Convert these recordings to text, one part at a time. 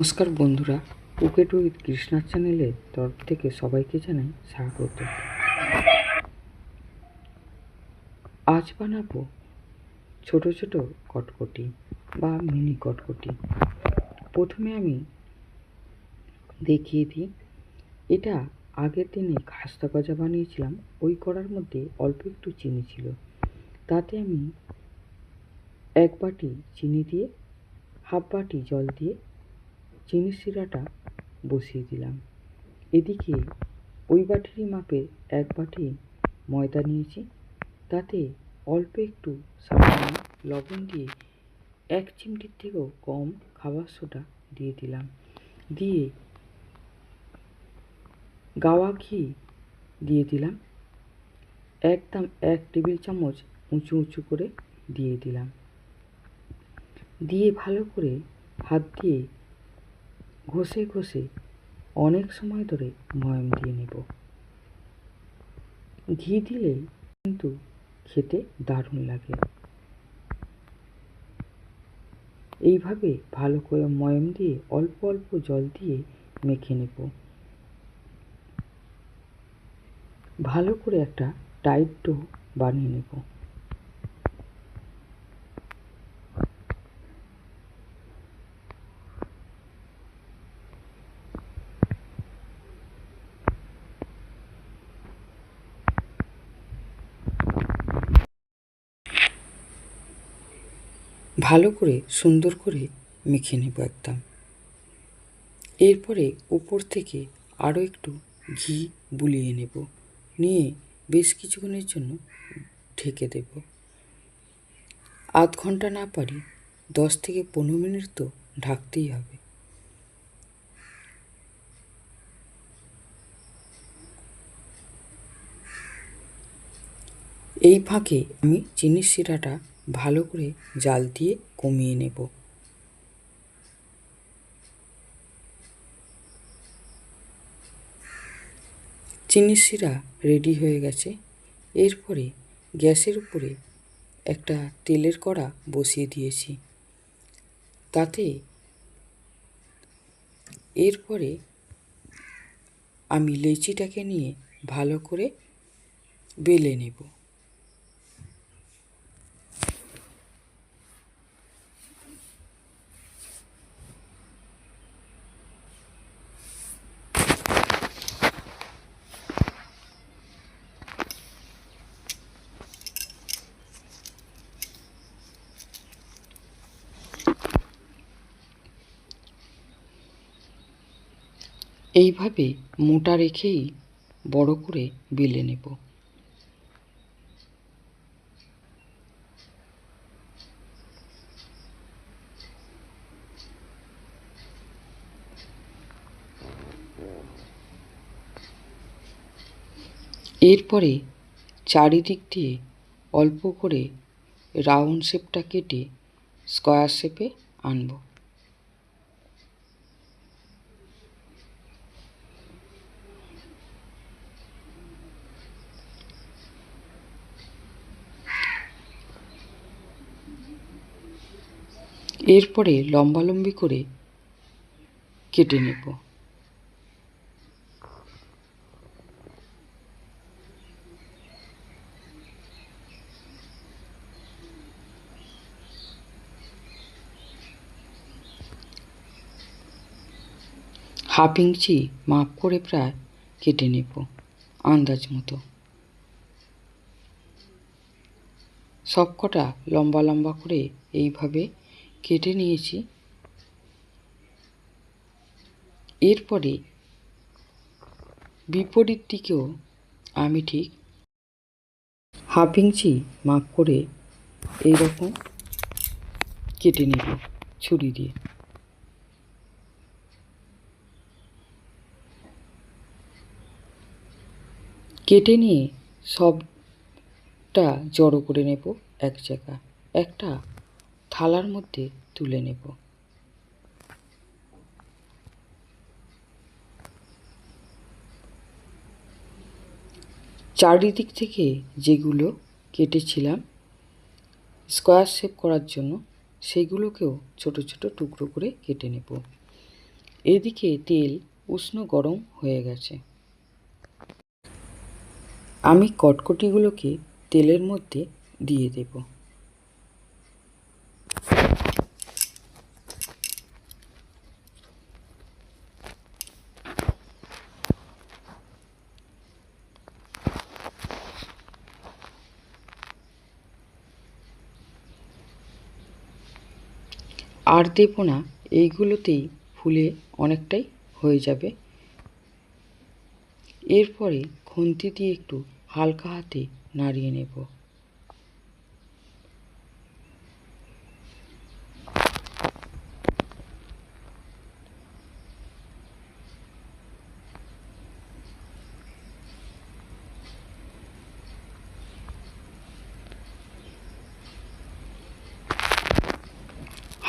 নমস্কার বন্ধুরা wicket with Krishna চ্যানেলের তরফ থেকে সবাইকে জানাই স্বাগত। আজ বানাবো ছোট ছোট কটকটি বা মিনি কটকটি। প্রথমে আমি দেখিয়ে দিই, এটা আগের দিনে খাস্তা গজা বানিয়েছিলাম, ওই কড়ার মধ্যে অল্প একটু চিনি ছিল। তাতে আমি এক বাটি চিনি দিয়ে, হাফ বাটি জল দিয়ে চিনির শিরাটা বসিয়ে দিলাম। এদিকে ওই বাটিরই মাপে এক বাটি ময়দা নিয়েছি। তাতে অল্প একটু সামান্য লবণ দিয়ে এক চিমটির থেকেও কম খাবার সোডা দিয়ে দিলাম। দিয়ে গাওয়া ঘি দিয়ে দিলাম। একদম এক টেবিল চামচ উঁচু উঁচু করে দিয়ে দিলাম। দিয়ে ভালো করে হাত দিয়ে ঘষে ঘষে অনেক সময় ধরে ময়ম দিয়ে নেব। ঘি দিলে কিন্তু খেতে দারুণ লাগে। এইভাবে ভালো করে ময়ম দিয়ে অল্প অল্প জল দিয়ে মেখে নেব। ভালো করে একটা টাইট ডো বানিয়ে নেব। ভালো করে, সুন্দর করে মেখে নেব একদম। এরপরে উপর থেকে আরও একটু ঘি বুলিয়ে নেব। নিয়ে বেশ কিছুক্ষণের জন্য ঢেকে দেব। আধ ঘণ্টা না পারি, দশ থেকে পনেরো মিনিট তো ঢাকতেই হবে। এই ফাঁকে আমি চিনির শিরাটা ভালো করে জাল দিয়ে কমিয়ে নেব। চিনির শিরা রেডি হয়ে গেছে। এরপরে গ্যাসের উপরে একটা তেলের কড়া বসিয়ে দিয়েছি। তাতে এরপরে আমি লেচিটাকে নিয়ে ভালো করে বেলে নেব। এইভাবে মোটা রেখেই বড় করে বেলে নেব। এরপরে চারিদিক দিয়ে অল্প করে রাউন্ড শেপটা কেটে স্কোয়ার শেপে আনব। এরপরে লম্বালম্বি করে কেটে নেব। হাফ ইঞ্চি মাপ করে প্রায় কেটে নেব, আন্দাজ মতো। সবকটা লম্বা লম্বা করে এইভাবে কেটে নিয়েছি। এরপরে বিপরীত দিকেও আমি ঠিক হাফ ইঞ্চি মাপ করে এইরকম কেটে নেব ছুরি দিয়ে। কেটে নিয়ে সবটা জড়ো করে নেব এক জায়গা। একটা থালার মধ্যে তুলে নেব। চারিদিক থেকে যেগুলো কেটেছিলাম, স্কোয়ার শেপ করার জন্য সেগুলোকেও ছোট ছোট টুকরো করে কেটে নেব। এদিকে তেল উষ্ণ গরম হয়ে গেছে। আমি কটকটিগুলোকে তেলের মধ্যে দিয়ে দেব। আর দেব না, এইগুলোতেই ফুলে অনেকটাই হয়ে যাবে। এরপরে খুন্তি দিয়ে একটু হালকা হাতে নাড়িয়ে নেব।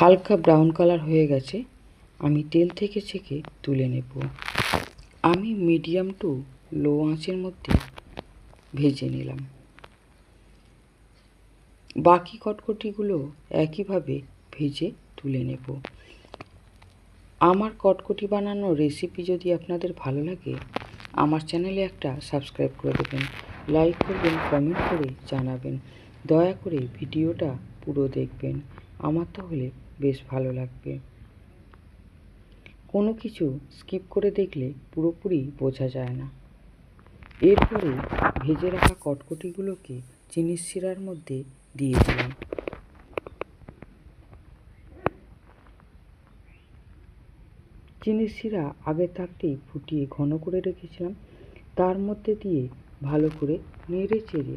হালকা ব্রাউন কালার হয়ে গেছে, আমি তেল থেকে ছেঁকে তুলে নেব। আমি মিডিয়াম টু লো আঁচের মধ্যে ভেজে নিলাম। বাকি কটকটিগুলো একইভাবে ভেজে তুলে নেব। আমার কটকটি বানানোর রেসিপি যদি আপনাদের ভালো লাগে, আমার চ্যানেলে একটা সাবস্ক্রাইব করে দেবেন লাইক করবেন কমেন্ট করে জানাবেন। দয়া করে ভিডিওটা পুরো দেখবেন। আমার তাহলে বেশ ভালো লাগবে। কোনো কিছু স্কিপ করে দেখলে পুরোপুরি বোঝা যায় না। এরপরে ভেজে রাখা কটকটিগুলোকে চিনির শিরার মধ্যে দিয়ে দিলাম। চিনির শিরা আগে থাকতেই ফুটিয়ে ঘন করে রেখেছিলাম। তার মধ্যে দিয়ে ভালো করে নেড়ে চেড়ে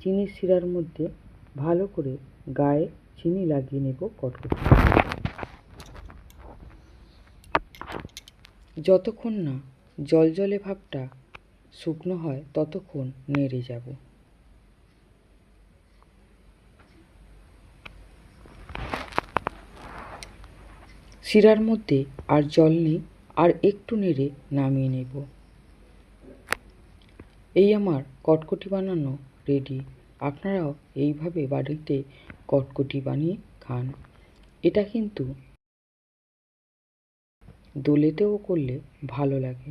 চিনির শিরার মধ্যে ভালো করে গায়ে চিনি লাগিয়ে নেব কটকটি যতক্ষণ না জলজলে ভাবটা শুকনো হয়, ততক্ষণ নেড়ে যাব। শিরার মধ্যে আর জল নেই, আর একটু নেড়ে নামিয়ে নেব। এই আমার কটকটি বানানো রেডি। আপনারাও এইভাবে বাড়িতে কটকটি বানিয়ে খান। এটা কিন্তু দোলেতেও করলে ভালো লাগে।